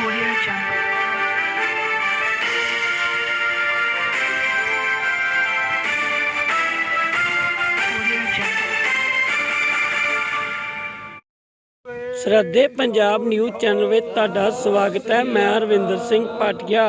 Audio Jungle. Audio Punjab news channel ਵਿੱਚ ਤੁਹਾਡਾ ਸਵਾਗਤ ਹੈ ਮੈਂ ਰਵਿੰਦਰ ਸਿੰਘ ਪਾਟਿਆ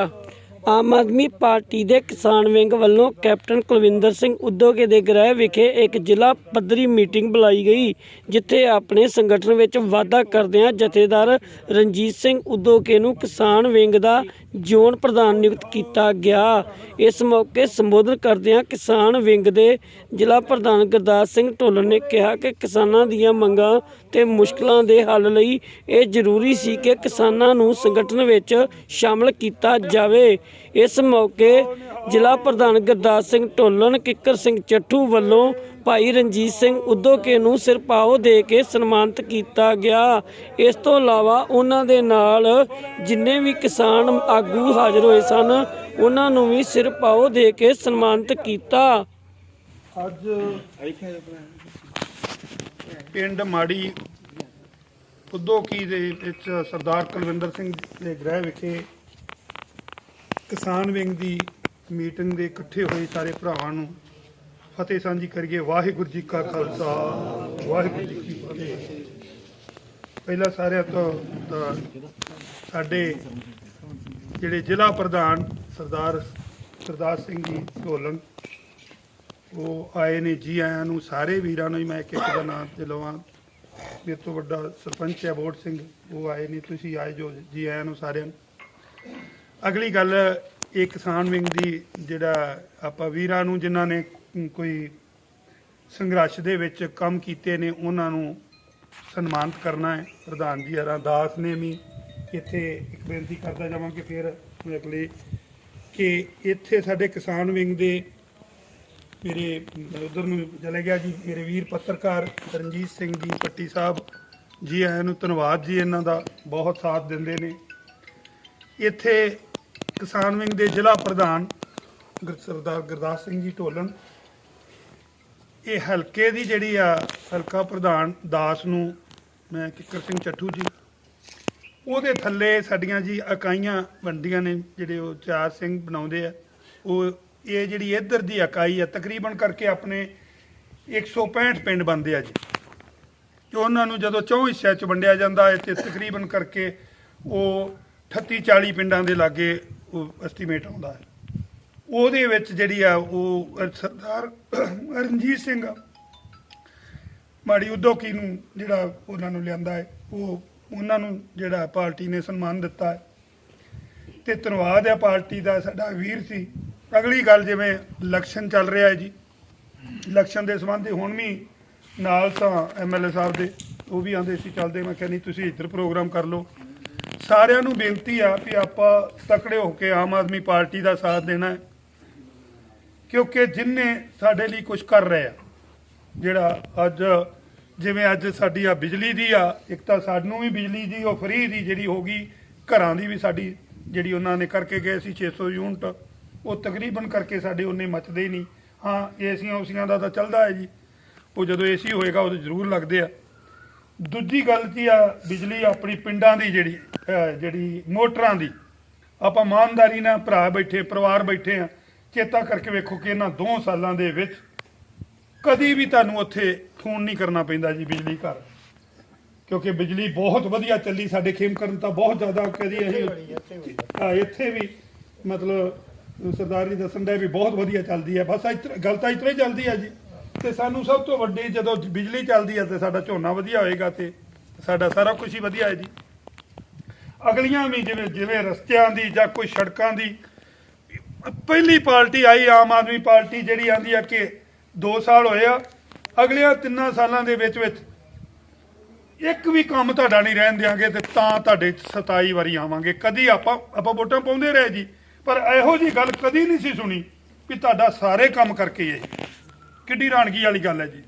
ਆਮ ਆਦਮੀ ਪਾਰਟੀ ਦੇ ਕਿਸਾਨ ਵਿੰਗ ਵੱਲੋਂ ਕੈਪਟਨ ਕੁਲਵਿੰਦਰ ਸਿੰਘ ਉਦੋਗੇ ਦੇ ਗ੍ਰਹਿ ਵਿਖੇ ਇੱਕ ਜ਼ਿਲ੍ਹਾ ਪੱਧਰੀ ਮੀਟਿੰਗ ਬੁਲਾਈ ਗਈ, ਜਿੱਥੇ ਆਪਣੇ ਸੰਗਠਨ ਵਿੱਚ ਵਾਧਾ ਕਰਦਿਆਂ ਜਥੇਦਾਰ ਰਣਜੀਤ ਸਿੰਘ ਉਦੋਗੇ ਨੂੰ ਕਿਸਾਨ ਵਿੰਗ ਦਾ ਜ਼ੋਨ ਪ੍ਰਧਾਨ ਨਿਯੁਕਤ ਕੀਤਾ ਗਿਆ। ਇਸ ਮੌਕੇ ਸੰਬੋਧਨ ਕਰਦਿਆਂ ਕਿਸਾਨ ਵਿੰਗ ਦੇ ਜ਼ਿਲ੍ਹਾ ਪ੍ਰਧਾਨ ਗੁਰਦਾਸ ਸਿੰਘ ਢੋਲਨ ਨੇ ਕਿਹਾ ਕਿ ਕਿਸਾਨਾਂ ਦੀਆਂ ਮੰਗਾਂ ਤੇ ਮੁਸ਼ਕਲਾਂ ਦੇ ਹੱਲ ਲਈ ਇਹ ਜ਼ਰੂਰੀ ਸੀ ਕਿ ਕਿਸਾਨਾਂ ਨੂੰ ਸੰਗਠਨ ਵਿੱਚ ਸ਼ਾਮਲ ਕੀਤਾ ਜਾਵੇ। ਇਸ ਮੌਕੇ ਜ਼ਿਲ੍ਹਾ ਪ੍ਰਧਾਨ ਗੁਰਦਾਸ ਸਿੰਘ ਢੋਲਨ, ਕਿੱਕਰ ਸਿੰਘ ਚੱਠੂ ਵੱਲੋਂ ਭਾਈ ਰਣਜੀਤ ਸਿੰਘ ਉਦੋਕੇ ਨੂੰ ਸਿਰਪਾਓ ਦੇ ਕੇ ਸਨਮਾਨਿਤ ਕੀਤਾ ਗਿਆ। ਇਸ ਤੋਂ ਇਲਾਵਾ ਉਹਨਾਂ ਦੇ ਨਾਲ ਜਿੰਨੇ ਵੀ ਕਿਸਾਨ ਆਗੂ ਹਾਜ਼ਰ ਹੋਏ ਸਨ, ਉਹਨਾਂ ਨੂੰ ਵੀ ਸਿਰਪਾਓ ਦੇ ਕੇ ਸਨਮਾਨਿਤ ਕੀਤਾ। ਅੱਜ ਪਿੰਡ ਮਾੜੀ ਉਦੋਕੀ ਦੇ ਵਿੱਚ ਸਰਦਾਰ ਕੁਲਵਿੰਦਰ ਸਿੰਘ ਦੇ ਗ੍ਰਹਿ ਵਿਖੇ ਕਿਸਾਨ ਵਿੰਗ ਦੀ ਮੀਟਿੰਗ ਦੇ ਇਕੱਠੇ ਹੋਏ ਸਾਰੇ ਭਰਾਵਾਂ ਨੂੰ ਫਤਿਹ ਸਾਂਝੀ ਕਰੀਏ। ਵਾਹਿਗੁਰੂ ਜੀ ਕਾ ਖਾਲਸਾ, ਵਾਹਿਗੁਰੂ ਜੀ ਕੀ ਫਤਿਹ। ਪਹਿਲਾਂ ਸਾਰਿਆਂ ਤੋਂ ਸਾਡੇ ਜਿਹੜੇ ਜ਼ਿਲ੍ਹਾ ਪ੍ਰਧਾਨ ਸਰਦਾਰ ਸਰਦਾਰ ਸਿੰਘ ਜੀ ਢੋਲਣ, ਉਹ ਆਏ ਨੇ, ਜੀ ਆਇਆਂ ਨੂੰ, ਸਾਰੇ ਵੀਰਾਂ ਨੂੰ ਹੀ ਮੈਂ ਇੱਕ ਇੱਕ ਦਾ ਨਾਮ ਤੇ ਲਵਾਂ। ਮੇਰੇ ਤੋਂ ਵੱਡਾ ਸਰਪੰਚ ਹੈ ਬੋਰਡ ਸਿੰਘ, ਉਹ ਆਏ ਨੇ, ਤੁਸੀਂ ਆਏ ਜੋ ਜੀ ਆਇਆਂ ਨੂੰ ਸਾਰਿਆਂ ਨੂੰ। ਅਗਲੀ ਗੱਲ, ਇਹ ਕਿਸਾਨ ਵਿੰਗ ਦੀ ਜਿਹੜਾ ਆਪਾਂ ਵੀਰਾਂ ਨੂੰ ਜਿਨ੍ਹਾਂ ਨੇ ਕੋਈ ਸੰਘਰਸ਼ ਦੇ ਵਿੱਚ ਕੰਮ ਕੀਤੇ ਨੇ, ਉਹਨਾਂ ਨੂੰ ਸਨਮਾਨਿਤ ਕਰਨਾ ਹੈ। ਪ੍ਰਧਾਨ ਜੀ ਅਰਦਾਸ ਨੇ ਵੀ ਇੱਥੇ ਇੱਕ ਬੇਨਤੀ ਕਰਦਾ ਜਾਵਾਂਗੇ ਫਿਰ ਅਗਲੇ ਕਿ ਇੱਥੇ ਸਾਡੇ ਕਿਸਾਨ ਵਿੰਗ ਦੇ ਮੇਰੇ ਉਧਰ ਨੂੰ ਚਲੇ ਗਿਆ ਜੀ, ਮੇਰੇ ਵੀਰ ਪੱਤਰਕਾਰ ਰਣਜੀਤ ਸਿੰਘ ਜੀ, ਪੱਟੀ ਸਾਹਿਬ ਜੀ ਆਇਆਂ ਨੂੰ ਧੰਨਵਾਦ ਜੀ, ਇਹਨਾਂ ਦਾ ਬਹੁਤ ਸਾਥ ਦਿੰਦੇ ਨੇ। ਇੱਥੇ ਕਿਸਾਨ ਵਿੰਗ ਦੇ ਜ਼ਿਲ੍ਹਾ ਪ੍ਰਧਾਨ ਗੁਰ- ਸਰਦਾਰ ਗੁਰਦਾਸ ਸਿੰਘ ਜੀ ਢੋਲਣ ਇਹ ਹਲਕੇ ਦੀ ਜਿਹੜੀ ਆ, ਹਲਕਾ ਪ੍ਰਧਾਨ ਦਾਸ ਨੂੰ ਮੈਂ ਕਿੱਕਰ ਸਿੰਘ ਚੱਠੂ ਜੀ, ਉਹਦੇ ਥੱਲੇ ਸਾਡੀਆਂ ਜੀ ਇਕਾਈਆਂ ਬਣਦੀਆਂ ਨੇ, ਜਿਹੜੇ ਉਹ ਚਾਰ ਸਿੰਘ ਬਣਾਉਂਦੇ ਆ। ਉਹ, ਇਹ ਜਿਹੜੀ ਇੱਧਰ ਦੀ ਇਕਾਈ ਆ, ਤਕਰੀਬਨ ਕਰਕੇ ਆਪਣੇ 165 ਪਿੰਡ ਬਣਦੇ ਆ ਜੀ। ਤੇ ਉਹਨਾਂ ਨੂੰ ਜਦੋਂ ਚੌਂ ਹਿੱਸਿਆਂ 'ਚ ਵੰਡਿਆ ਜਾਂਦਾ ਹੈ, ਤੇ ਤਕਰੀਬਨ ਕਰਕੇ ਉਹ 38 40 ਪਿੰਡਾਂ ਦੇ ਲਾਗੇ ਉਹ ਐਸਟੀਮੇਟ ਆਉਂਦਾ ਹੈ। ਉਹਦੇ ਵਿੱਚ ਜਿਹੜੀ ਆ ਉਹ ਸਰਦਾਰ ਰਣਜੀਤ ਸਿੰਘ ਮਾੜੀ ਉਦੋਕੀ ਨੂੰ ਜਿਹੜਾ ਉਹਨਾਂ ਨੂੰ ਲਿਆਂਦਾ ਹੈ, ਉਹ ਉਹਨਾਂ ਨੂੰ ਜਿਹੜਾ ਪਾਰਟੀ ਨੇ ਸਨਮਾਨ ਦਿੱਤਾ ਹੈ। ਤੇ ਧੰਨਵਾਦ ਹੈ ਪਾਰਟੀ ਦਾ, ਸਾਡਾ ਵੀਰ ਸੀ। ਅਗਲੀ ਗੱਲ ਜਿਵੇਂ ਇਲੈਕਸ਼ਨ ਚੱਲ ਰਿਹਾ ਹੈ ਜੀ, ਇਲੈਕਸ਼ਨ ਦੇ ਸੰਬੰਧੀ ਹੁਣ ਵੀ ਨਾਲ ਤਾਂ ਐਮਐਲਏ ਸਾਹਿਬ ਦੇ, ਉਹ ਵੀ ਆਂਦੇ ਸੀ, ਚੱਲਦੇ, ਮੈਂ ਕਿਹਾ ਨਹੀਂ, ਤੁਸੀਂ ਇੱਧਰ ਪ੍ਰੋਗਰਾਮ ਕਰ ਲਓ। ਸਾਰਿਆਂ ਨੂੰ ਬੇਨਤੀ ਆ ਵੀ ਆਪਾਂ ਤਕੜੇ ਹੋ ਕੇ ਆਮ ਆਦਮੀ ਪਾਰਟੀ ਦਾ ਸਾਥ ਦੇਣਾ ਹੈ। ਕਿਉਂਕਿ ਜਿਨਨੇ ਸਾਡੇ ਲਈ ਕੁਝ ਕਰ ਰਹੇ ਆ, ਜਿਹੜਾ ਅੱਜ ਜਿਵੇਂ ਅੱਜ ਸਾਡੀ ਆ ਬਿਜਲੀ ਦੀ ਆ, ਇੱਕ ਤਾਂ ਸਾਨੂੰ ਵੀ ਬਿਜਲੀ ਦੀ, ਉਹ ਫ੍ਰੀ ਦੀ ਜਿਹੜੀ ਹੋ ਗਈ, ਘਰਾਂ ਦੀ ਵੀ ਸਾਡੀ ਜਿਹੜੀ ਉਹਨਾਂ ਨੇ ਕਰਕੇ ਗਏ ਸੀ 600 ਯੂਨਿਟ, ਉਹ ਤਕਰੀਬਨ ਕਰਕੇ ਸਾਡੇ ਉਹਨੇ ਮਚਦੇ ਹੀ ਨਹੀਂ। ਹਾਂ, ਏਸੀਆਂ ਉਸੀਆਂ ਦਾ ਤਾਂ ਚੱਲਦਾ ਹੈ ਜੀ। ਉਹ ਜਦੋਂ ਏਸੀ ਹੋਏਗਾ ਉਹ ਜ਼ਰੂਰ ਲੱਗਦੇ ਆ। ਦੂਜੀ ਗੱਲ ਕੀ ਆ, ਬਿਜਲੀ ਆਪਣੀ ਪਿੰਡਾਂ ਦੀ ਜਿਹੜੀ ਜਿਹੜੀ ਮੋਟਰਾਂ ਦੀ, ਆਪਾਂ ਇਮਾਨਦਾਰੀ ਨਾਲ ਭਰਾ ਬੈਠੇ, ਪਰਿਵਾਰ ਬੈਠੇ ਆ ਚੇਤਾ ਕਰਕੇ ਵੇਖੋ ਕਿ ਇਹਨਾਂ ਦੋ ਸਾਲਾਂ ਦੇ ਵਿੱਚ ਕਦੀ ਵੀ ਤੁਹਾਨੂੰ ਉੱਥੇ ਫੋਨ ਨਹੀਂ ਕਰਨਾ ਪੈਂਦਾ ਜੀ ਬਿਜਲੀ ਘਰ। ਕਿਉਂਕਿ ਬਿਜਲੀ ਬਹੁਤ ਵਧੀਆ ਚੱਲੀ ਸਾਡੇ ਖੇਮਕਰਨ ਤਾਂ ਬਹੁਤ ਜ਼ਿਆਦਾ ਕਦੀ ਅਸੀਂ। ਹਾਂ ਇੱਥੇ ਵੀ ਮਤਲਬ ਸਰਦਾਰ ਜੀ ਦੱਸਣ ਦਾ ਵੀ ਬਹੁਤ ਵਧੀਆ ਚੱਲਦੀ ਹੈ ਬਸ ਗੱਲ ਤਾਂ ਇਤਰੇ ਚੱਲਦੀ ਹੈ ਜੀ। ਤੇ ਸਾਨੂੰ ਸਭ ਤੋਂ ਵੱਡੀ ਜਦੋਂ ਬਿਜਲੀ ਚੱਲਦੀ ਹੈ ਤੇ ਸਾਡਾ ਝੋਨਾ ਵਧੀਆ ਹੋਏਗਾ ਤੇ ਸਾਡਾ ਸਾਰਾ ਕੁਝ ਹੀ ਵਧੀਆ ਹੈ ਜੀ। ਅਗਲੀਆਂ ਵੀ ਜਿਵੇਂ ਜਿਵੇਂ ਰਸਤਿਆਂ ਦੀ ਜਾਂ ਕੋਈ ਸੜਕਾਂ ਦੀ ਪਹਿਲੀ ਪਾਰਟੀ ਆਈ, ਆਮ ਆਦਮੀ ਪਾਰਟੀ ਜਿਹੜੀ ਆਂਦੀ ਆ ਕਿ 2 ਸਾਲ ਹੋਏ ਆ, ਅਗਲੀਆਂ ਤਿੰਨਾਂ ਸਾਲਾਂ ਦੇ ਵਿੱਚ ਵਿੱਚ ਇੱਕ ਵੀ ਕੰਮ ਤੁਹਾਡਾ ਨਹੀਂ ਰਹਿਣ ਦਿਆਂਗੇ ਤੇ ਤਾਂ ਤੁਹਾਡੇ 'ਚ 27 ਵਾਰੀ ਆਵਾਂਗੇ। ਕਦੀ ਆਪਾਂ ਆਪਾਂ ਵੋਟਾਂ ਪਾਉਂਦੇ ਰਹੇ ਜੀ, ਪਰ ਇਹੋ ਜੀ ਗੱਲ ਕਦੀ ਨਹੀਂ ਸੀ ਸੁਣੀ ਵੀ ਤੁਹਾਡਾ ਸਾਰੇ ਕੰਮ ਕਰਕੇ ਹੀ ਕਿੱਡੀ ਰਾਣਗੀ ਵਾਲੀ ਗੱਲ ਹੈ ਜੀ।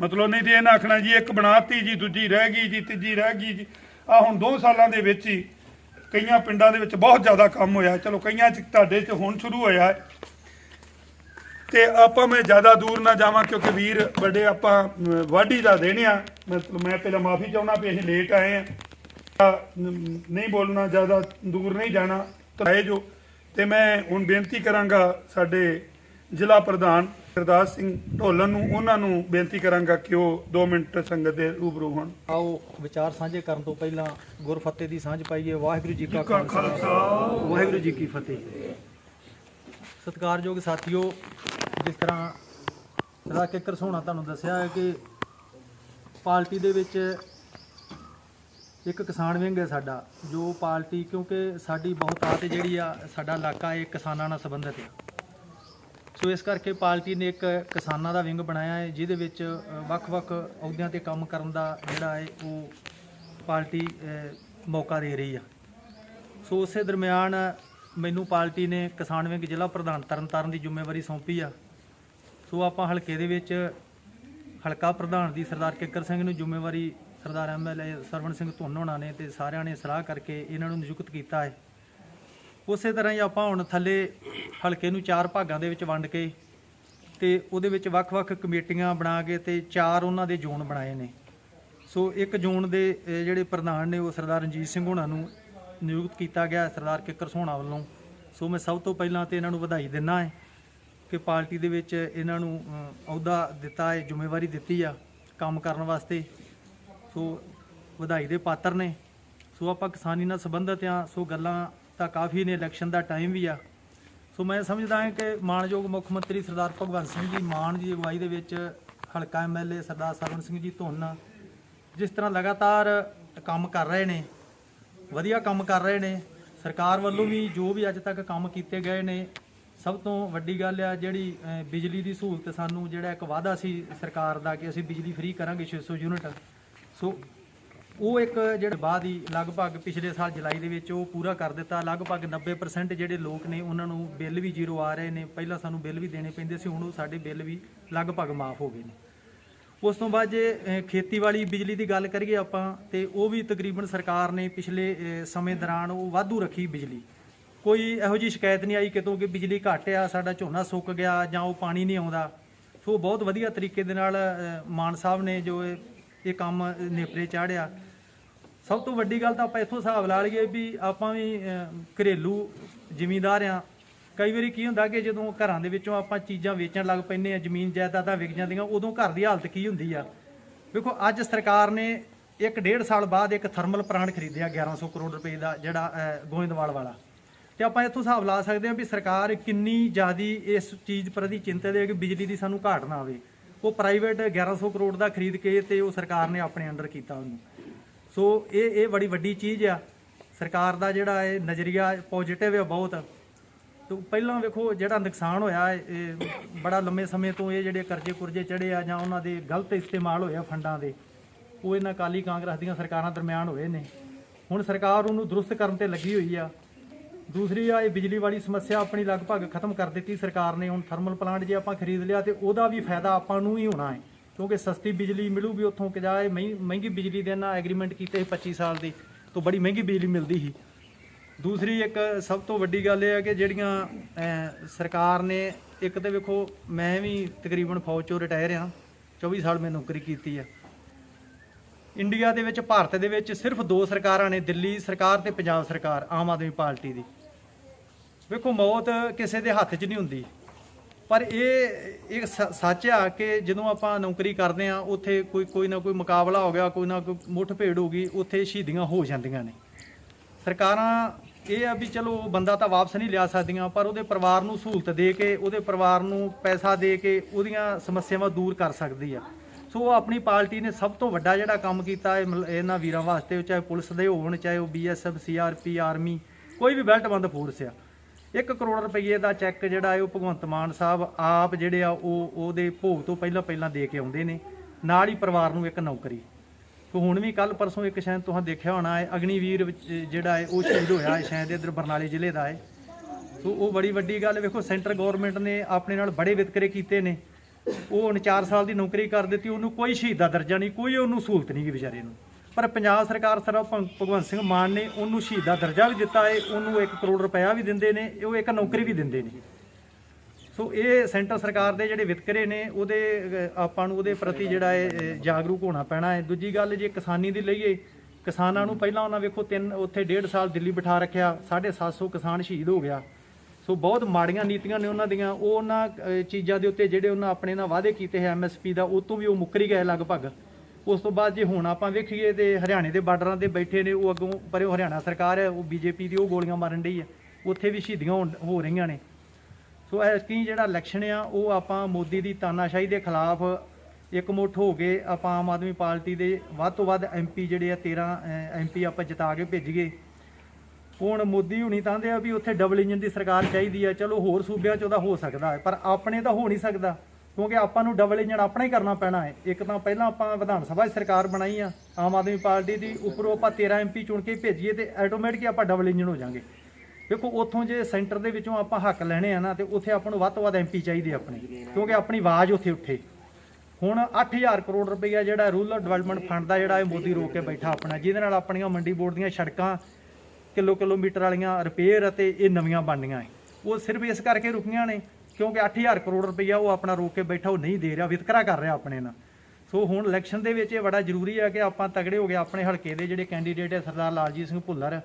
ਮਤਲਬ ਨਹੀਂ ਤੇ ਇਹ ਨਾ ਆਖਣਾ ਜੀ, ਇੱਕ ਬਣਾਤੀ ਜੀ, ਦੂਜੀ ਰਹਿ ਗਈ ਜੀ, ਤੀਜੀ ਰਹਿ ਗਈ ਜੀ। ਆ ਹੁਣ 2 ਸਾਲਾਂ ਦੇ ਵਿੱਚ ਹੀ ਕਈਆਂ ਪਿੰਡਾਂ ਦੇ ਵਿੱਚ ਬਹੁਤ ਜ਼ਿਆਦਾ ਕੰਮ ਹੋਇਆ ਚਲੋ, ਕਈਆਂ ਚ ਤੁਹਾਡੇ ਚ ਹੁਣ ਸ਼ੁਰੂ ਹੋਇਆ ਹੈ। ਤੇ ਆਪਾਂ ਮੈਂ ਜ਼ਿਆਦਾ ਦੂਰ ਨਾ ਜਾਵਾਂ, ਕਿਉਂਕਿ ਵੀਰ ਵੱਡੇ ਆਪਾਂ ਵਾਢੀ ਦਾ ਦੇਣਿਆ ਮਤਲਬ ਮੈਂ ਪਹਿਲਾਂ ਮਾਫੀ ਚਾਹੁੰਦਾ ਵੀ ਅਸੀਂ ਲੇਟ ਆਏ ਆ। ਨ- ਨਹੀਂ ਬੋਲਣਾ, ਜ਼ਿਆਦਾ ਦੂਰ ਨਹੀਂ ਜਾਣਾ। ਤਾਂ ਜੋ। ਤੇ ਮੈਂ ਹੁਣ ਬੇਨਤੀ ਕਰਾਂਗਾ ਸਾਡੇ ਜ਼ਿਲ੍ਹਾ ਪ੍ਰਧਾਨ ਸਰਦਾਰ ਸਿੰਘ ਢੋਲਨ ਨੂੰ ਉਹਨਾਂ ਨੂੰ ਬੇਨਤੀ ਕਰਾਂਗਾ ਕਿ ਉਹ 2 ਮਿੰਟ ਸੰਗਤ ਦੇ ਰੂਬਰੂ ਹੋਣ। ਆਓ ਵਿਚਾਰ ਸਾਂਝੇ ਕਰਨ ਤੋਂ ਪਹਿਲਾਂ ਗੁਰਫਤਿਹ ਦੀ ਸਾਂਝ ਪਾਈਏ। ਵਾਹਿਗੁਰੂ ਜੀ ਕਾ ਖਾਲਸਾ। ਵਾਹਿਗੁਰੂ ਜੀ ਕੀ ਫਤਿਹ। ਸਤਿਕਾਰਯੋਗ ਸਾਥੀਓ ਜਿਸ ਤਰ੍ਹਾਂ ਸਰਦਾਰ ਕਿੱਕਰ ਸੋਹਣਾ ਤੁਹਾਨੂੰ ਦੱਸਿਆ ਹੈ ਕਿ ਪਾਰਟੀ ਦੇ ਵਿੱਚ ਇੱਕ ਕਿਸਾਨ ਵਿੰਗ ਹੈ ਸਾਡਾ ਜੋ ਪਾਰਟੀ ਕਿਉਂਕਿ ਸਾਡੀ ਬਹੁਤਾਤ ਜਿਹੜੀ ਆ ਸਾਡਾ ਇਲਾਕਾ ਇਹ ਕਿਸਾਨਾਂ ਨਾਲ ਸੰਬੰਧਿਤ ਹੈ ਸੋ ਇਸ ਕਰਕੇ ਪਾਰਟੀ ਨੇ ਇੱਕ ਕਿਸਾਨਾਂ ਦਾ ਵਿੰਗ ਬਣਾਇਆ ਹੈ, ਜਿਹਦੇ ਵਿੱਚ ਵੱਖ-ਵੱਖ ਅਹੁਦਿਆਂ ਤੇ ਕੰਮ ਕਰਨ ਦਾ ਜਿਹੜਾ ਹੈ, ਉਹ ਪਾਰਟੀ ਮੌਕਾ ਦੇ ਰਹੀ ਆ। ਸੋ ਉਸੇ ਦਰਮਿਆਨ ਮੈਨੂੰ ਪਾਰਟੀ ਨੇ ਕਿਸਾਨ ਵਿੰਗ ਜ਼ਿਲ੍ਹਾ ਪ੍ਰਧਾਨ ਤਰਨਤਾਰਨ ਦੀ ਜ਼ਿੰਮੇਵਾਰੀ ਸੌਂਪੀ ਆ। ਸੋ ਆਪਾਂ ਹਲਕੇ ਦੇ ਵਿੱਚ ਹਲਕਾ ਪ੍ਰਧਾਨ ਦੀ ਸਰਦਾਰ ਕਿੱਕਰ ਸਿੰਘ ਨੂੰ ਜ਼ਿੰਮੇਵਾਰੀ ਸਰਦਾਰ ਐਮਐਲਏ ਸਰਵਣ ਸਿੰਘ ਧੁੰਨ ਹੋਣਾ ਨੇ ਤੇ ਸਾਰਿਆਂ ਨੇ ਸਲਾਹ ਕਰਕੇ ਇਹਨਾਂ ਨੂੰ ਨਿਯੁਕਤ ਕੀਤਾ ਹੈ। ਉਸੇ ਤਰ੍ਹਾਂ ਹੀ ਆਪਾਂ ਹੁਣ ਥੱਲੇ ਹਲਕੇ ਨੂੰ ਚਾਰ ਭਾਗਾਂ ਦੇ ਵਿੱਚ ਵੰਡ ਕੇ ਤੇ ਉਹਦੇ ਵਿੱਚ ਵੱਖ-ਵੱਖ ਕਮੇਟੀਆਂ ਬਣਾ ਕੇ ਤੇ ਚਾਰ ਉਹਨਾਂ ਦੇ ਜ਼ੋਨ ਬਣਾਏ ਨੇ। ਸੋ ਇੱਕ ਜ਼ੋਨ ਦੇ ਜਿਹੜੇ ਪ੍ਰਧਾਨ ਨੇ ਉਹ ਸਰਦਾਰ ਰਣਜੀਤ ਸਿੰਘ ਹੋਣਾ ਨੂੰ ਨਿਯੁਕਤ ਕੀਤਾ ਗਿਆ ਸਰਦਾਰ ਕਿੱਕਰ ਸੋਹਣਾ ਵੱਲੋਂ। ਸੋ ਮੈਂ ਸਭ ਤੋਂ ਪਹਿਲਾਂ ਤੇ ਇਹਨਾਂ ਨੂੰ ਵਧਾਈ ਦਿੰਦਾ ਹੈ ਕਿ ਪਾਰਟੀ ਦੇ ਵਿੱਚ ਇਹਨਾਂ ਨੂੰ ਅਹੁਦਾ ਦਿੱਤਾ ਹੈ, ਜ਼ਿੰਮੇਵਾਰੀ ਦਿੱਤੀ ਆ ਕੰਮ ਕਰਨ ਵਾਸਤੇ। ਸੋ ਵਧਾਈ ਦੇ ਪਾਤਰ ਨੇ। ਸੋ ਆਪਾਂ ਕਿਸਾਨੀ ਨਾਲ ਸੰਬੰਧਿਤ ਆ ਸੋ ਗੱਲਾਂ ਤਾਂ ਕਾਫੀ ਨੇ ਇਲੈਕਸ਼ਨ ਦਾ ਟਾਈਮ ਵੀ ਆ। ਸੋ ਮੈਂ ਸਮਝਦਾ ਹਾਂ ਕਿ ਮਾਨਯੋਗ ਮੁੱਖ ਮੰਤਰੀ ਸਰਦਾਰ ਭਗਵੰਤ ਸਿੰਘ ਜੀ, ਮਾਨ ਦੀ ਅਗਵਾਈ ਦੇ ਵਿੱਚ ਹਲਕਾ ਐਮਐਲਏ ਸਰਦਾਰ ਸਰਵਣ ਸਿੰਘ ਜੀ ਧੁੰਨ ਜਿਸ ਤਰ੍ਹਾਂ ਲਗਾਤਾਰ ਕੰਮ ਕਰ ਰਹੇ ਨੇ, ਵਧੀਆ ਕੰਮ ਕਰ ਰਹੇ ਨੇ, ਸਰਕਾਰ ਵੱਲੋਂ ਵੀ ਜੋ ਵੀ ਅੱਜ ਤੱਕ ਕੰਮ ਕੀਤੇ ਗਏ ਨੇ, ਸਭ ਤੋਂ ਵੱਡੀ ਗੱਲ ਆ ਜਿਹੜੀ ਬਿਜਲੀ ਦੀ ਸਹੂਲਤ ਸਾਨੂੰ ਜਿਹੜਾ ਇੱਕ ਵਾਅਦਾ ਸੀ ਸਰਕਾਰ ਦਾ ਕਿ ਅਸੀਂ ਬਿਜਲੀ ਫ੍ਰੀ ਕਰਾਂਗੇ 600 ਯੂਨਿਟ। ਸੋ ਉਹ ਇੱਕ ਜਿਹੜੇ ਬਾਅਦ ਹੀ ਲਗਭਗ ਪਿਛਲੇ ਸਾਲ ਜੁਲਾਈ ਦੇ ਵਿੱਚ ਉਹ ਪੂਰਾ ਕਰ ਦਿੱਤਾ। ਲਗਭਗ 90% ਜਿਹੜੇ ਲੋਕ ਨੇ ਉਹਨਾਂ ਨੂੰ ਬਿੱਲ ਵੀ ਜ਼ੀਰੋ ਆ ਰਹੇ ਨੇ। ਪਹਿਲਾਂ ਸਾਨੂੰ ਬਿੱਲ ਵੀ ਦੇਣੇ ਪੈਂਦੇ ਸੀ ਹੁਣ ਉਹ ਸਾਡੇ ਬਿੱਲ ਵੀ ਲਗਭਗ ਮਾਫ ਹੋ ਗਏ ਨੇ। ਉਸ ਤੋਂ ਬਾਅਦ ਜੇ ਅਹ, ਖੇਤੀਬਾੜੀ ਬਿਜਲੀ ਦੀ ਗੱਲ ਕਰੀਏ ਆਪਾਂ ਤੇ ਉਹ ਵੀ ਤਕਰੀਬਨ ਸਰਕਾਰ ਨੇ ਪਿਛਲੇ ਸਮੇਂ ਦੌਰਾਨ ਉਹ ਵਾਧੂ ਰੱਖੀ ਬਿਜਲੀ। ਕੋਈ ਇਹੋ ਜੀ ਸ਼ਿਕਾਇਤ ਨਹੀਂ ਆਈ ਕਿਤੋਂ ਕਿ ਬਿਜਲੀ ਘੱਟ ਆ ਸਾਡਾ ਝੋਨਾ ਸੁੱਕ ਗਿਆ ਜਾਂ ਉਹ ਪਾਣੀ ਨਹੀਂ ਆਉਂਦਾ। ਸੋ ਬਹੁਤ ਵਧੀਆ ਤਰੀਕੇ ਦੇ ਨਾਲ ਮਾਨ ਸਾਹਿਬ ਨੇ ਜੋ ਇਹ ਕੰਮ ਨੇਪਰੇ ਚਾੜਿਆ। ਸਭ ਤੋਂ ਵੱਡੀ ਗੱਲ ਤਾਂ ਆਪਾਂ ਇੱਥੋਂ ਹਿਸਾਬ ਲਾ ਲਈਏ ਵੀ ਆਪਾਂ ਵੀ ਘਰੇਲੂ ਜ਼ਿਮੀਂਦਾਰ ਆ ਕਈ ਵਾਰੀ ਕੀ ਹੁੰਦਾ ਕਿ ਜਦੋਂ ਘਰਾਂ ਦੇ ਵਿੱਚੋਂ ਆਪਾਂ ਚੀਜ਼ਾਂ ਵੇਚਣ ਲੱਗ ਪੈਂਦੇ ਆ ਜ਼ਮੀਨ ਜਾਇਦਾਦਾਂ ਵਿਕ ਜਾਂਦੀਆਂ, ਉਦੋਂ ਘਰ ਦੀ ਹਾਲਤ ਕੀ ਹੁੰਦੀ ਆ? ਵੇਖੋ, ਅੱਜ ਸਰਕਾਰ ਨੇ ਇੱਕ ਡੇਢ ਸਾਲ ਬਾਅਦ ਇੱਕ ਥਰਮਲ ਪਲਾਂਟ ਖਰੀਦਿਆ 1100 ਕਰੋੜ ਰੁਪਏ ਦਾ ਜਿਹੜਾ ਗੋਇੰਦਵਾਲ ਵਾਲਾ। ਤੇ ਆਪਾਂ ਇੱਥੋਂ ਹਿਸਾਬ ਲਾ ਸਕਦੇ ਹਾਂ ਵੀ ਸਰਕਾਰ ਕਿੰਨੀ ਜ਼ਿਆਦੀ ਇਸ ਚੀਜ਼ ਪ੍ਰਤੀ ਚਿੰਤਤ ਹੈ ਕਿ ਬਿਜਲੀ ਦੀ ਸਾਨੂੰ ਘਾਟ ਨਾ ਆਵੇ। ਉਹ ਪ੍ਰਾਈਵੇਟ 1100 ਕਰੋੜ ਦਾ ਖਰੀਦ ਕੇ ਤੇ ਉਹ ਸਰਕਾਰ ਨੇ ਆਪਣੇ ਅੰਡਰ ਕੀਤਾ ਉਹਨੂੰ। ਸੋ ਇਹ ਇਹ ਬੜੀ ਵੱਡੀ ਚੀਜ਼ ਆ। ਸਰਕਾਰ ਦਾ ਜਿਹੜਾ ਇਹ ਨਜ਼ਰੀਆ ਪੋਜ਼ਿਟਿਵ ਹੈ ਬਹੁਤ। ਤੋਂ ਪਹਿਲਾਂ ਵੇਖੋ ਜਿਹੜਾ ਨੁਕਸਾਨ ਹੋਇਆ, ਇਹ ਬੜਾ ਲੰਮੇ ਸਮੇਂ ਤੋਂ ਇਹ ਜਿਹੜੇ ਕਰਜ਼ੇ ਕੁਰਜ਼ੇ ਚੜੇ ਆ ਜਾਂ ਉਹਨਾਂ ਦੇ ਗਲਤ ਇਸਤੇਮਾਲ ਹੋਇਆ ਫੰਡਾਂ ਦੇ, ਉਹ ਇਹਨਾਂ ਕਾਲੀ ਕਾਂਗਰਸ ਦੀਆਂ ਸਰਕਾਰਾਂ ਦਰਮਿਆਨ ਹੋਏ ਨੇ। ਹੁਣ ਸਰਕਾਰ ਉਹਨੂੰ ਦਰੁਸਤ ਕਰਨ ਤੇ ਲੱਗੀ ਹੋਈ ਆ। ਦੂਸਰੀ ਆ, ਇਹ ਬਿਜਲੀ ਵਾਲੀ ਸਮੱਸਿਆ ਆਪਣੀ ਲਗਭਗ ਖਤਮ ਕਰ ਦਿੱਤੀ ਸਰਕਾਰ ਨੇ। ਹੁਣ ਥਰਮਲ ਪਲਾਂਟ ਜੇ ਆਪਾਂ ਖਰੀਦ ਲਿਆ ਤੇ ਉਹਦਾ ਵੀ ਫਾਇਦਾ ਆਪਾਂ ਨੂੰ ਹੀ ਹੋਣਾ ਹੈ। ਕਿਉਂਕਿ ਸਸਤੀ ਬਿਜਲੀ ਮਿਲੂਗੀ ਉੱਥੋਂ ਕਿ ਜਾਏ ਮਹਿੰ- ਮਹਿੰਗੀ ਬਿਜਲੀ ਦੇ ਨਾਲ ਐਗਰੀਮੈਂਟ ਕੀਤੇ ਸੀ 25 ਸਾਲ ਦੀ, ਤੋਂ ਬੜੀ ਮਹਿੰਗੀ ਬਿਜਲੀ ਮਿਲਦੀ ਸੀ। ਦੂਸਰੀ ਇੱਕ ਸਭ ਤੋਂ ਵੱਡੀ ਗੱਲ ਇਹ ਹੈ ਕਿ ਜਿਹੜੀਆਂ ਸਰਕਾਰ ਨੇ ਇੱਕ ਤੇ ਵੇਖੋ ਮੈਂ ਵੀ ਤਕਰੀਬਨ ਫੌਜ ਚੋਂ ਰਿਟਾਇਰ ਹਾਂ 24 ਸਾਲ ਮੈਂ ਨੌਕਰੀ ਕੀਤੀ ਆ। ਇੰਡੀਆ ਦੇ ਵਿੱਚ, ਭਾਰਤ ਦੇ ਵਿੱਚ ਸਿਰਫ ਦੋ ਸਰਕਾਰਾਂ ਨੇ, ਦਿੱਲੀ ਸਰਕਾਰ ਤੇ ਪੰਜਾਬ ਸਰਕਾਰ, ਆਮ ਆਦਮੀ ਪਾਰਟੀ ਦੀ। ਵੇਖੋ, ਮੌਤ ਕਿਸੇ ਦੇ ਹੱਥ 'ਚ ਨਹੀਂ ਹੁੰਦੀ। ਪਰ ਇਹ ਇੱਕ ਸ- ਸੱਚ ਆ ਕਿ ਜਦੋਂ ਆਪਾਂ ਨੌਕਰੀ ਕਰਦੇ ਆ ਉੱਥੇ ਕੋਈ ਕੋਈ ਨਾ ਕੋਈ ਮੁਕਾਬਲਾ ਹੋ ਗਿਆ, ਕੋਈ ਨਾ ਕੋਈ ਮੁੱਠ ਭੇੜ ਹੋ ਗਈ, ਉੱਥੇ ਸ਼ਹੀਦੀਆਂ ਹੋ ਜਾਂਦੀਆਂ ਨੇ। ਸਰਕਾਰਾਂ ਇਹ ਆ ਵੀ ਚਲੋ, ਬੰਦਾ ਤਾਂ ਵਾਪਸ ਨਹੀਂ ਲਿਆ ਸਕਦੀਆਂ, ਪਰ ਉਹਦੇ ਪਰਿਵਾਰ ਨੂੰ ਸਹੂਲਤ ਦੇ ਕੇ, ਉਹਦੇ ਪਰਿਵਾਰ ਨੂੰ ਪੈਸਾ ਦੇ ਕੇ ਉਹਦੀਆਂ ਸਮੱਸਿਆਵਾਂ ਦੂਰ ਕਰ ਸਕਦੀ ਆ। ਸੋ ਉਹ ਆਪਣੀ ਪਾਰਟੀ ਨੇ ਸਭ ਤੋਂ ਵੱਡਾ ਜਿਹੜਾ ਕੰਮ ਕੀਤਾ ਹੈ ਇਹਨਾਂ ਵੀਰਾਂ ਵਾਸਤੇ, ਚਾਹੇ ਪੁਲਿਸ ਦੇ ਹੋਣ, ਚਾਹੇ ਉਹ ਬੀਐਸਐਫ ਸੀਆਰਪੀ ਆਰਮੀ, ਕੋਈ ਵੀ ਬੈਲਟਬੰਦ ਫੋਰਸ ਆ। 1 ਕਰੋੜ ਰੁਪਏ ਦਾ ਚੈੱਕ ਜਿਹੜਾ ਹੈ ਉਹ ਭਗਵੰਤ ਮਾਨ ਸਾਹਿਬ ਆਪ ਜਿਹੜੇ ਆ ਉਹ ਉਹਦੇ ਭੋਗ ਤੋਂ ਪਹਿਲਾਂ ਪਹਿਲਾਂ ਦੇ ਕੇ ਆਉਂਦੇ ਨੇ। ਨਾਲ ਹੀ ਪਰਿਵਾਰ ਨੂੰ ਇੱਕ ਨੌਕਰੀ। ਸੋ ਹੁਣ ਵੀ ਕੱਲ ਪਰਸੋਂ ਇੱਕ ਸ਼ਾਇਦ ਤੁਸੀਂ ਦੇਖਿਆ ਹੋਣਾ ਹੈ, ਅਗਨੀਵੀਰ ਜਿਹੜਾ ਹੈ ਉਹ ਸ਼ਹੀਦ ਹੋਇਆ ਹੈ ਸ਼ਾਇਦ ਇਧਰ ਬਰਨਾਲੇ ਜ਼ਿਲ੍ਹੇ ਦਾ ਹੈ। ਸੋ ਉਹ ਬੜੀ ਵੱਡੀ ਗੱਲ ਵੇਖੋ, ਸੈਂਟਰ ਗਵਰਨਮੈਂਟ ਨੇ ਆਪਣੇ ਨਾਲ ਬੜੇ ਵਿਤਕਰੇ ਕੀਤੇ ਨੇ। ਉਹ ਹੁਣ 4 ਸਾਲ ਦੀ ਨੌਕਰੀ ਕਰ ਦਿੱਤੀ, ਉਹਨੂੰ ਕੋਈ ਸ਼ਹੀਦ ਦਾ ਦਰਜਾ ਨਹੀਂ, ਕੋਈ ਉਹਨੂੰ ਸਹੂਲਤ ਨਹੀਂ ਗੀ ਵਿਚਾਰੇ ਨੂੰ। ਪਰ ਪੰਜਾਬ ਸਰਕਾਰ ਸਰਵ ਭਗਵੰਤ ਸਿੰਘ ਮਾਨ ਨੇ ਉਹਨੂੰ ਸ਼ਹੀਦ ਦਾ ਦਰਜਾ ਵੀ ਦਿੱਤਾ ਹੈ ਉਹਨੂੰ 1 ਕਰੋੜ ਰੁਪਇਆ ਵੀ ਦਿੰਦੇ ਨੇ, ਉਹ ਇੱਕ ਨੌਕਰੀ ਵੀ ਦਿੰਦੇ ਨੇ। ਸੋ ਇਹ ਸੈਂਟਰ ਸਰਕਾਰ ਦੇ ਜਿਹੜੇ ਵਿਤਕਰੇ ਨੇ, ਉਹਦੇ ਆਪਾਂ ਨੂੰ ਉਹਦੇ ਪ੍ਰਤੀ ਜਿਹੜਾ ਹੈ ਜਾਗਰੂਕ ਹੋਣਾ ਪੈਣਾ ਹੈ ਦੂਜੀ ਗੱਲ, ਜੇ ਕਿਸਾਨੀ ਦੀ ਲਈਏ, ਕਿਸਾਨਾਂ ਨੂੰ ਪਹਿਲਾਂ ਉਹਨਾਂ ਵੇਖੋ ਤਿੰਨ, ਉੱਥੇ ਡੇਢ ਸਾਲ ਦਿੱਲੀ ਬਿਠਾ ਰੱਖਿਆ 750 ਕਿਸਾਨ ਸ਼ਹੀਦ ਹੋ ਗਿਆ। ਸੋ ਬਹੁਤ ਮਾੜੀਆਂ ਨੀਤੀਆਂ ਨੇ ਉਹਨਾਂ ਦੀਆਂ, ਉਹ ਉਹਨਾਂ ਚੀਜ਼ਾਂ ਦੇ ਉੱਤੇ ਜਿਹੜੇ ਉਹਨਾਂ ਆਪਣੇ ਨਾਲ ਵਾਅਦੇ ਕੀਤੇ ਹੈ ਐਮਐਸਪੀ ਦਾ, ਉਹ ਤੋਂ ਵੀ ਉਹ ਮੁੱਕਰੀ ਗਏ ਲਗਭਗ। ਉਸ ਤੋਂ ਬਾਅਦ ਜੇ ਹੁਣ ਆਪਾਂ ਵੇਖੀਏ ਤੇ ਹਰਿਆਣੇ ਦੇ ਬਾਰਡਰਾਂ ਤੇ ਬੈਠੇ ਨੇ, ਉਹ ਅੱਗੋਂ ਪਰ ਉਹ ਹਰਿਆਣਾ ਸਰਕਾਰ ਹੈ, ਉਹ ਬੀਜੇਪੀ ਦੀ ਉਹ ਗੋਲੀਆਂ ਮਾਰਨ ਡਈ ਹੈ। ਉੱਥੇ ਵੀ ਸ਼ਹੀਦੀਆਂ ਹੋਣ- ਹੋ ਰਹੀਆਂ ਨੇ। ਸੋ ਐਤਕੀ ਜਿਹੜਾ ਇਲੈਕਸ਼ਨ ਆ, ਉਹ ਆਪਾਂ ਮੋਦੀ ਦੀ ਤਾਨਾਸ਼ਾਹੀ ਦੇ ਖਿਲਾਫ ਇਕਮੁੱਠ ਹੋ ਕੇ ਆਪਾਂ ਆਮ ਆਦਮੀ ਪਾਰਟੀ ਦੇ ਵੱਧ ਤੋਂ ਵੱਧ ਐਮਪੀ ਜਿਹੜੇ ਆ 13 ਐਮਪੀ ਆਪਾਂ ਜਿਤਾ ਕੇ ਭੇਜੀਏ। ਹੁਣ ਮੋਦੀ ਹੁਣੀ ਤਾਂਦੇ ਆ ਵੀ ਉੱਥੇ ਡਬਲ ਇੰਜਨ ਦੀ ਸਰਕਾਰ ਚਾਹੀਦੀ ਆ। ਚਲੋ ਹੋਰ ਸੂਬਿਆਂ 'ਚ ਉਹਦਾ ਹੋ ਸਕਦਾ ਹੈ ਪਰ ਆਪਣੇ ਤਾਂ ਹੋ ਨਹੀਂ ਸਕਦਾ। ਕਿਉਂਕਿ ਆਪਾਂ ਨੂੰ ਡਬਲ ਇੰਜਣ ਆਪਣਾ ਹੀ ਕਰਨਾ ਪੈਣਾ ਹੈ। ਇੱਕ ਤਾਂ ਪਹਿਲਾਂ ਆਪਾਂ ਵਿਧਾਨ ਸਭਾ 'ਚ ਸਰਕਾਰ ਬਣਾਈ ਆ, ਆਮ ਆਦਮੀ ਪਾਰਟੀ ਦੀ, ਉੱਪਰੋਂ ਆਪਾਂ 13 ਐਮਪੀ ਚੁਣ ਕੇ ਭੇਜੀਏ ਤੇ ਆਟੋਮੈਟਿਕ ਆਪਾਂ ਡਬਲ ਇੰਜਨ ਹੋ ਜਾਾਂਗੇ। ਦੇਖੋ, ਉੱਥੋਂ ਜੇ ਸੈਂਟਰ ਦੇ ਵਿੱਚੋਂ ਆਪਾਂ ਹੱਕ ਲੈਣੇ ਆ ਨਾ, ਤੇ ਉੱਥੇ ਆਪਾਂ ਨੂੰ ਵੱਧ ਤੋਂ ਵੱਧ ਐਮਪੀ ਚਾਹੀਦੇ ਆਪਣੇ, ਕਿਉਂਕਿ ਆਪਣੀ ਆਵਾਜ਼ ਉੱਥੇ ਉੱਠੇ। ਹੁਣ 8000 ਕਰੋੜ ਰੁਪਈਆ ਜਿਹੜਾ ਰੂਰਲ ਡਿਵੈਲਪਮੈਂਟ ਫੰਡ ਦਾ ਜਿਹੜਾ ਇਹ ਮੋਦੀ ਰੋਕ ਕੇ ਬੈਠਾ ਆਪਣਾ, ਜਿਹਦੇ ਨਾਲ ਆਪਣੀਆਂ ਮੰਡੀ ਬੋਰਡ ਦੀਆਂ ਸੜਕਾਂ ਕਿਲੋ ਕਿਲੋਮੀਟਰ ਵਾਲੀਆਂ ਰਿਪੇਅਰ ਅਤੇ ਇਹ ਨਵੀਆਂ ਬਣਨੀਆਂ ਹੈ। ਉਹ ਸਿਰਫ ਇਸ ਕਰਕੇ ਰੁਕੀਆਂ ਨੇ ਕਿਉਂਕਿ 8000 ਕਰੋੜ ਰੁਪਈਆ ਉਹ ਆਪਣਾ ਰੋਕ ਕੇ ਬੈਠਾ, ਉਹ ਨਹੀਂ ਦੇ ਰਿਹਾ, ਵਿਤਕਰਾ ਕਰ ਰਿਹਾ ਆਪਣੇ ਨਾਲ। ਸੋ ਹੁਣ ਇਲੈਕਸ਼ਨ ਦੇ ਵਿੱਚ ਇਹ ਬੜਾ ਜ਼ਰੂਰੀ ਹੈ ਕਿ ਆਪਾਂ ਤਗੜੇ ਹੋ ਗਏ ਆਪਣੇ ਹਲਕੇ ਦੇ ਜਿਹੜੇ ਕੈਂਡੀਡੇਟ ਹੈ, ਸਰਦਾਰ ਲਾਲਜੀਤ ਸਿੰਘ ਭੁੱਲਰ,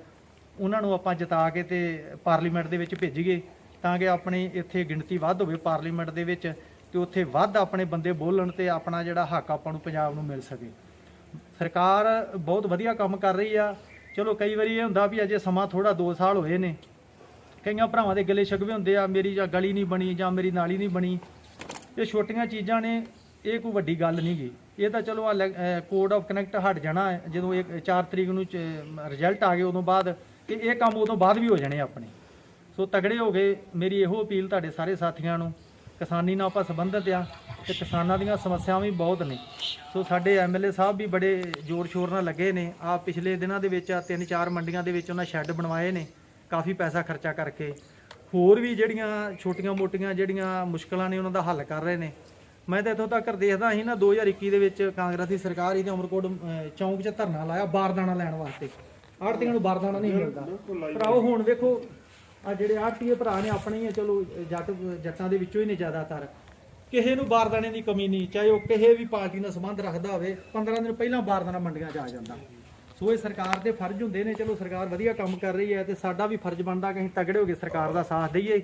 ਉਹਨਾਂ ਨੂੰ ਆਪਾਂ ਜਿਤਾ ਕੇ ਤੇ ਪਾਰਲੀਮੈਂਟ ਦੇ ਵਿੱਚ ਭੇਜੀਏ, ਤਾਂ ਕਿ ਆਪਣੀ ਇੱਥੇ ਗਿਣਤੀ ਵੱਧ ਹੋਵੇ ਪਾਰਲੀਮੈਂਟ ਦੇ ਵਿੱਚ ਤੇ ਉੱਥੇ ਵੱਧ ਆਪਣੇ ਬੰਦੇ ਬੋਲਣ ਤੇ ਆਪਣਾ ਜਿਹੜਾ ਹੱਕ ਆਪਾਂ ਨੂੰ ਪੰਜਾਬ ਨੂੰ ਮਿਲ ਸਕੇ। ਸਰਕਾਰ ਬਹੁਤ ਵਧੀਆ ਕੰਮ ਕਰ ਰਹੀ ਆ। ਚਲੋ ਕਈ ਵਾਰੀ ਇਹ ਹੁੰਦਾ ਵੀ ਅਜੇ ਸਮਾਂ ਥੋੜਾ 2 ਸਾਲ ਹੋਏ ਨੇ ਕਈਆਂ ਭਰਾਵਾਂ ਦੇ ਗਲੇ ਸ਼ਗਵੇ ਹੁੰਦੇ ਆ ਮੇਰੀ ਜਾਂ ਗਲੀ ਨਹੀਂ ਬਣੀ ਜਾਂ ਮੇਰੀ ਨਾਲੀ ਨਹੀਂ ਬਣੀ। ਇਹ ਛੋਟੀਆਂ ਚੀਜ਼ਾਂ ਨੇ ਇਹ ਕੋਈ ਵੱਡੀ ਗੱਲ ਨਹੀਂ ਗੀ। ਇਹ ਤਾਂ ਚਲੋ ਆ ਕੋਡ ਆਫ ਕਨੈਕਟ ਹਟ ਜਾਣਾ ਹੈ, ਜਦੋਂ ਇਹ 4 ਤਰੀਕ ਨੂੰ ਰਿਜ਼ਲਟ ਆ ਗਏ ਉਦੋਂ ਬਾਅਦ ਕਿ ਇਹ ਕੰਮ ਉਦੋਂ ਬਾਅਦ ਵੀ ਹੋ ਜਾਣੇ ਆਪਣੇ। ਸੋ ਤਗੜੇ ਹੋ ਗਏ ਮੇਰੀ ਇਹੋ ਅਪੀਲ ਤੁਹਾਡੇ ਸਾਰੇ ਸਾਥੀਆਂ ਨੂੰ ਕਿਸਾਨੀ ਨਾਲ ਆਪਾਂ ਸੰਬੰਧਿਤ ਆ ਤੇ ਕਿਸਾਨਾਂ ਦੀਆਂ ਸਮੱਸਿਆਵਾਂ ਵੀ ਬਹੁਤ ਨੇ। ਸੋ ਸਾਡੇ ਐਮਐਲਏ ਸਾਹਿਬ ਵੀ ਬੜੇ ਜ਼ੋਰ ਸ਼ੋਰ ਨਾਲ ਲੱਗੇ ਨੇ। ਆ ਪਿਛਲੇ ਦਿਨਾਂ ਦੇ ਵਿੱਚ ਆ ਤਿੰਨ ਚਾਰ ਮੰਡੀਆਂ ਦੇ ਵਿੱਚ ਉਹਨਾਂ ਸ਼ੈੱਡ ਬਣਵਾਏ ਨੇ। ਕਾਫੀ ਪੈਸਾ ਖਰਚਾ ਕਰਕੇ ਹੋਰ ਵੀ ਜਿਹੜੀਆਂ ਛੋਟੀਆਂ ਮੋਟੀਆਂ ਜਿਹੜੀਆਂ ਮੁਸ਼ਕਲਾਂ ਨੇ ਉਹਨਾਂ ਦਾ ਹੱਲ ਕਰ ਰਹੇ ਨੇ। ਮੈਂ ਤਾਂ ਇੱਥੋਂ ਤੱਕ ਦੇਖਦਾ ਸੀ ਨਾ 2021 ਦੇ ਵਿੱਚ ਕਾਂਗਰਸ ਦੀ ਸਰਕਾਰ ਇਹਦੇ ਅਮਰਕੋਟ ਚੌਂਕ 'ਚ ਧਰਨਾ ਲਾਇਆ ਬਾਰਦਾਨਾ ਲੈਣ ਵਾਸਤੇ। ਆੜਤੀਆਂ ਨੂੰ ਬਾਰਦਾਨਾ ਨਹੀਂ ਮਿਲਦਾ। ਭਰਾਓ ਹੁਣ ਵੇਖੋ ਆ ਜਿਹੜੇ ਆੜਤੀਏ ਭਰਾ ਨੇ ਆਪਣੇ ਹੀ ਆ, ਚਲੋ, ਜੱਟ, ਜੱਟਾਂ ਦੇ ਵਿੱਚੋਂ ਹੀ ਨੇ ਜ਼ਿਆਦਾਤਰ। ਕਿਸੇ ਨੂੰ ਬਾਰਦਾਨੇ ਦੀ ਕਮੀ ਨਹੀਂ, ਚਾਹੇ ਉਹ ਕਿਸੇ ਵੀ ਪਾਰਟੀ ਨਾਲ ਸੰਬੰਧ ਰੱਖਦਾ ਹੋਵੇ 15 ਦਿਨ ਪਹਿਲਾਂ ਬਾਰਦਾਨਾ ਮੰਡੀਆਂ 'ਚ ਆ ਜਾਂਦਾ। ਸੋ ਇਹ ਸਰਕਾਰ ਦੇ ਫਰਜ਼ ਹੁੰਦੇ ਨੇ ਚਲੋ ਸਰਕਾਰ ਵਧੀਆ ਕੰਮ ਕਰ ਰਹੀ ਹੈ ਤੇ ਸਾਡਾ ਵੀ ਫਰਜ਼ ਬਣਦਾ ਕਿ ਅਸੀਂ ਤਗੜੇ ਹੋ ਕੇ ਸਰਕਾਰ ਦਾ ਸਾਥ ਦਈਏ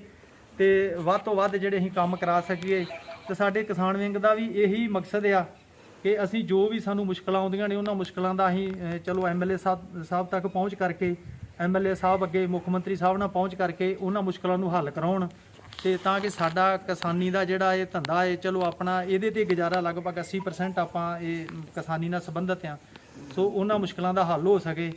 ਤੇ ਵੱਧ ਤੋਂ ਵੱਧ ਜਿਹੜੇ ਅਸੀਂ ਕੰਮ ਕਰਾ ਸਕੀਏ। ਤੇ ਸਾਡੇ ਕਿਸਾਨ ਵਿੰਗ ਦਾ ਵੀ ਇਹੀ ਮਕਸਦ ਆ ਕਿ ਅਸੀਂ ਜੋ ਵੀ ਸਾਨੂੰ ਮੁਸ਼ਕਲਾਂ ਆਉਂਦੀਆਂ ਨੇ ਉਹਨਾਂ ਮੁਸ਼ਕਲਾਂ ਦਾ ਅਸੀਂ ਅਹ, ਚਲੋ ਐਮਐਲਏ ਸਾਹਿਬ ਸਾਹਿਬ ਤੱਕ ਪਹੁੰਚ ਕਰਕੇ ਐਮਐਲਏ ਸਾਹਿਬ ਅੱਗੇ ਮੁੱਖ ਮੰਤਰੀ ਸਾਹਿਬ ਨਾਲ ਪਹੁੰਚ ਕਰਕੇ ਉਹਨਾਂ ਮੁਸ਼ਕਲਾਂ ਨੂੰ ਹੱਲ ਕਰਾਉਣ ਤੇ ਤਾਂ ਕਿ ਸਾਡਾ ਕਿਸਾਨੀ ਦਾ ਜਿਹੜਾ ਇਹ ਧੰਦਾ ਹੈ ਚਲੋ ਆਪਣਾ ਇਹਦੇ ਤੇ ਗੁਜ਼ਾਰਾ ਲਗਭਗ 80% ਆਪਾਂ ਇਹ ਕਿਸਾਨੀ ਨਾਲ ਸੰਬੰਧਿਤ ਆ। ਸੋ ਉਹਨਾਂ ਮੁਸ਼ਕਲਾਂ ਦਾ ਹੱਲ ਹੋ ਸਕੇ।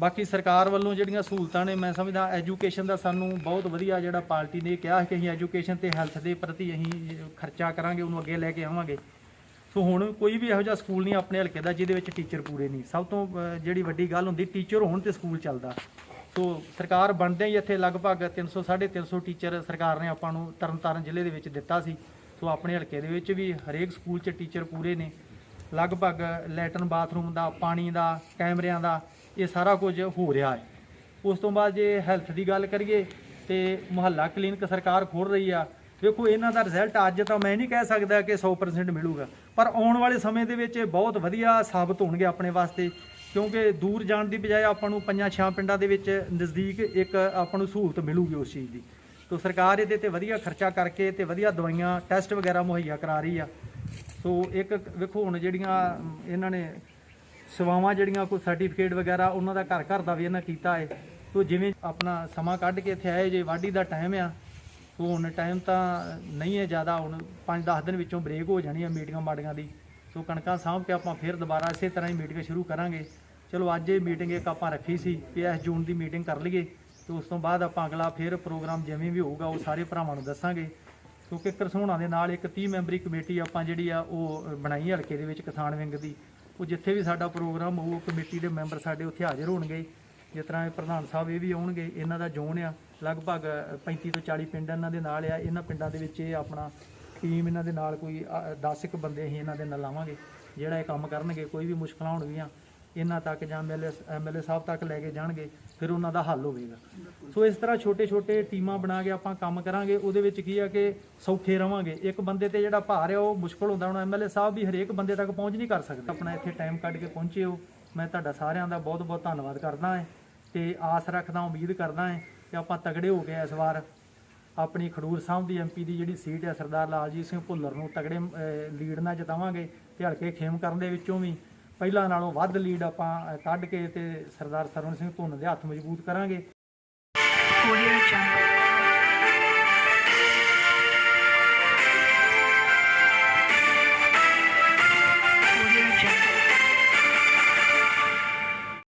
ਬਾਕੀ ਸਰਕਾਰ ਵੱਲੋਂ ਜਿਹੜੀਆਂ ਸਹੂਲਤਾਂ ਨੇ, ਮੈਂ ਸਮਝਦਾ ਐਜੂਕੇਸ਼ਨ ਦਾ ਸਾਨੂੰ ਬਹੁਤ ਵਧੀਆ ਜਿਹੜਾ ਪਾਰਟੀ ਨੇ ਕਿਹਾ ਕਿ ਅਸੀਂ ਐਜੂਕੇਸ਼ਨ ਤੇ ਹੈਲਥ ਦੇ ਪ੍ਰਤੀ ਅਸੀਂ ਖਰਚਾ ਕਰਾਂਗੇ, ਉਹਨੂੰ ਅੱਗੇ ਲੈ ਕੇ ਆਵਾਂਗੇ। ਸੋ ਹੁਣ ਕੋਈ ਵੀ ਇਹੋ ਜਿਹਾ ਸਕੂਲ ਨਹੀਂ ਆਪਣੇ ਹਲਕੇ ਦਾ, ਜਿਹਦੇ ਵਿੱਚ ਟੀਚਰ ਪੂਰੇ ਨਹੀਂ। ਸਭ ਤੋਂ ਜਿਹੜੀ ਵੱਡੀ ਗੱਲ ਹੁੰਦੀ, ਟੀਚਰ ਹੋਣ ਤੇ ਸਕੂਲ ਚੱਲਦਾ। ਸੋ ਸਰਕਾਰ ਬਣਦੇ ਹੀ ਇੱਥੇ ਲਗਭਗ 300 350 ਟੀਚਰ ਸਰਕਾਰ ਨੇ ਆਪਾਂ ਨੂੰ ਤਰਨਤਾਰਨ ਜ਼ਿਲ੍ਹੇ ਦੇ ਵਿੱਚ ਦਿੱਤਾ ਸੀ। ਸੋ ਆਪਣੇ ਹਲਕੇ ਦੇ ਵਿੱਚ ਵੀ ਹਰੇਕ ਸਕੂਲ 'ਚ ਟੀਚਰ ਪੂਰੇ ਨੇ। ਲਗਭਗ ਲੈਟਰਨ ਬਾਥਰੂਮ ਦਾ, ਪਾਣੀ ਦਾ, ਕੈਮਰਿਆਂ ਦਾ ਇਹ ਸਾਰਾ ਕੁਝ ਹੋ ਰਿਹਾ ਹੈ। ਉਸ ਤੋਂ ਬਾਅਦ ਜੇ ਹੈਲਥ ਦੀ ਗੱਲ ਕਰੀਏ ਤੇ ਮੁਹੱਲਾ ਕਲੀਨਿਕ ਸਰਕਾਰ ਖੋਲ ਰਹੀ ਆ। ਵੇਖੋ, ਇਹਨਾਂ ਦਾ ਰਿਜ਼ਲਟ ਅੱਜ ਤਾਂ ਮੈਂ ਨਹੀਂ ਕਹਿ ਸਕਦਾ ਕਿ 100% ਮਿਲੂਗਾ, ਪਰ ਆਉਣ ਵਾਲੇ ਸਮੇਂ ਦੇ ਵਿੱਚ ਇਹ ਬਹੁਤ ਵਧੀਆ ਸਾਬਤ ਹੋਣਗੇ ਆਪਣੇ ਵਾਸਤੇ, ਕਿਉਂਕਿ ਦੂਰ ਜਾਣ ਦੀ ਬਜਾਏ ਆਪਾਂ ਨੂੰ ਪੰਜਾਂ ਛਾਂ ਪਿੰਡਾਂ ਦੇ ਵਿੱਚ ਨਜ਼ਦੀਕ ਇੱਕ ਆਪਾਂ ਨੂੰ ਸਹੂਲਤ ਮਿਲੂਗੀ ਉਸ ਚੀਜ਼ ਦੀ। ਤੋ ਸਰਕਾਰ ਇਹਦੇ ਤੇ ਵਧੀਆ ਖਰਚਾ ਕਰਕੇ ਤੇ ਵਧੀਆ ਦਵਾਈਆਂ ਟੈਸਟ ਵਗੈਰਾ ਮੁਹੱਈਆ ਕਰਾ ਰਹੀ ਆ। ਸੋ ਇੱਕ ਵੇਖੋ ਹੁਣ ਜਿਹੜੀਆਂ, ਇਹਨਾਂ ਨੇ ਸੇਵਾਵਾਂ ਜਿਹੜੀਆਂ, ਕੋਈ ਸਰਟੀਫਿਕੇਟ ਵਗੈਰਾ, ਉਹਨਾਂ ਦਾ ਘਰ ਘਰ ਦਾ ਵੀ ਇਹਨਾਂ ਕੀਤਾ ਹੈ। ਸੋ ਜਿਵੇਂ ਆਪਣਾ ਸਮਾਂ ਕੱਢ ਕੇ ਇੱਥੇ ਆਏ, ਜੇ ਵਾਢੀ ਦਾ ਟਾਈਮ ਆ, ਸੋ ਹੁਣ ਟਾਈਮ ਤਾਂ ਨਹੀਂ ਹੈ ਜ਼ਿਆਦਾ, ਹੁਣ 5-10 ਦਿਨ ਵਿੱਚੋਂ ਬ੍ਰੇਕ ਹੋ ਜਾਣੀ ਹੈ ਮੀਟਿੰਗਾਂ ਮਾੜੀਆਂ ਦੀ। ਸੋ ਕਣਕਾਂ ਸਾਂਭ ਕੇ ਆਪਾਂ ਫਿਰ ਦੁਬਾਰਾ ਇਸੇ ਤਰ੍ਹਾਂ ਹੀ ਮੀਟਿੰਗ ਸ਼ੁਰੂ ਕਰਾਂਗੇ। ਚਲੋ ਅੱਜ ਇਹ ਮੀਟਿੰਗ ਇੱਕ ਆਪਾਂ ਰੱਖੀ ਸੀ ਕਿ ਇਸ ਜੂਨ ਦੀ ਮੀਟਿੰਗ ਕਰ ਲਈਏ, ਤੇ ਉਸ ਤੋਂ ਬਾਅਦ ਆਪਾਂ ਅਗਲਾ ਫਿਰ ਪ੍ਰੋਗਰਾਮ ਜਿਵੇਂ ਵੀ ਹੋਊਗਾ, ਉਹ ਸਾਰੇ ਭਰਾਵਾਂ ਨੂੰ ਦੱਸਾਂਗੇ। ਕਿਉਂਕਿ ਕਰਸੋਣਾ ਦੇ ਨਾਲ ਇੱਕ 30 ਮੈਂਬਰੀ ਕਮੇਟੀ ਆਪਾਂ ਜਿਹੜੀ ਆ ਉਹ ਬਣਾਈ ਹਲਕੇ ਦੇ ਵਿੱਚ ਕਿਸਾਨ ਵਿੰਗ ਦੀ। ਉਹ ਜਿੱਥੇ ਵੀ ਸਾਡਾ ਪ੍ਰੋਗਰਾਮ ਹੋਊ ਕਮੇਟੀ ਦੇ ਮੈਂਬਰ ਸਾਡੇ ਉੱਥੇ ਹਾਜ਼ਰ ਹੋਣਗੇ। ਜਿਸ ਤਰ੍ਹਾਂ ਇਹ ਪ੍ਰਧਾਨ ਸਾਹਿਬ ਇਹ ਵੀ ਆਉਣਗੇ, ਇਹਨਾਂ ਦਾ ਜ਼ੋਨ ਆ। ਲਗਭਗ 35 ਤੋਂ 40 ਪਿੰਡ ਇਹਨਾਂ ਦੇ ਨਾਲ ਆ। ਇਹਨਾਂ ਪਿੰਡਾਂ ਦੇ ਵਿੱਚ ਇਹ ਆਪਣਾ ਟੀਮ ਇਹਨਾਂ ਦੇ ਨਾਲ ਕੋਈ 10 ਇੱਕ ਬੰਦੇ ਅਸੀਂ ਇਹਨਾਂ ਦੇ ਨਾਲ ਲਾਵਾਂਗੇ, ਜਿਹੜਾ ਇਹ ਕੰਮ ਕਰਨਗੇ, ਕੋਈ ਵੀ ਮੁਸ਼ਕਲਾਂ ਹੋਣਗੀਆਂ। ਇਹਨਾਂ ਤੱਕ ਜਾਂ ਐਮਐਲਏ ਐਮਐਲਏ ਸਾਹਿਬ ਤੱਕ ਲੈ ਕੇ ਜਾਣਗੇ, ਫਿਰ ਉਹਨਾਂ ਦਾ ਹੱਲ ਹੋਵੇਗਾ। ਸੋ ਇਸ ਤਰ੍ਹਾਂ ਛੋਟੇ-ਛੋਟੇ ਟੀਮਾਂ ਬਣਾ ਕੇ ਆਪਾਂ ਕੰਮ ਕਰਾਂਗੇ, ਉਹਦੇ ਵਿੱਚ ਕੀ ਆ ਕਿ ਸੌਖੇ ਰਵਾਂਗੇ। ਇੱਕ ਬੰਦੇ ਤੇ ਜਿਹੜਾ ਭਾਰ ਆ, ਉਹ ਮੁਸ਼ਕਲ ਹੁੰਦਾ, ਹੁਣ ਐਮਐਲਏ ਸਾਹਿਬ ਵੀ ਹਰੇਕ ਬੰਦੇ ਤੱਕ ਪਹੁੰਚ ਨਹੀਂ ਕਰ ਸਕਦੇ। ਆਪਣਾ ਇੱਥੇ ਟਾਈਮ ਕੱਢ ਕੇ ਪਹੁੰਚੇ ਹੋ। ਮੈਂ ਤੁਹਾਡਾ ਸਾਰਿਆਂ ਦਾ ਬਹੁਤ-ਬਹੁਤ ਧੰਨਵਾਦ ਕਰਦਾ ਹਾਂ ਤੇ ਆਸ ਰੱਖਦਾ, ਉਮੀਦ ਕਰਦਾ ਹਾਂ ਕਿ ਆਪਾਂ ਤਗੜੇ ਹੋ ਕੇ ਇਸ ਵਾਰ। ਆਪਣੀ ਖਡੂਰ ਸਾਹਿਬ ਦੀ ਐਮਪੀ ਦੀ ਜਿਹੜੀ ਸੀਟ ਹੈ, ਸਰਦਾਰ ਲਾਲਜੀਤ ਸਿੰਘ ਭੁੱਲਰ ਨੂੰ ਤਗੜੇ ਲੀਡ ਨਾਲ ਜਿਤਾਵਾਂਗੇ, ਤੇ ਹਲਕੇ ਖੇਮ ਕਰਨ ਦੇ ਵਿੱਚੋਂ ਵੀ। ਪਹਿਲਾਂ ਨਾਲੋਂ ਵੱਧ ਲੀਡ ਆਪਾਂ ਕੱਢ ਕੇ ਤੇ ਸਰਦਾਰ ਸਰਵਨ ਸਿੰਘ ਧੁੰਨ ਦੇ ਹੱਥ ਮਜ਼ਬੂਤ ਕਰਾਂਗੇ।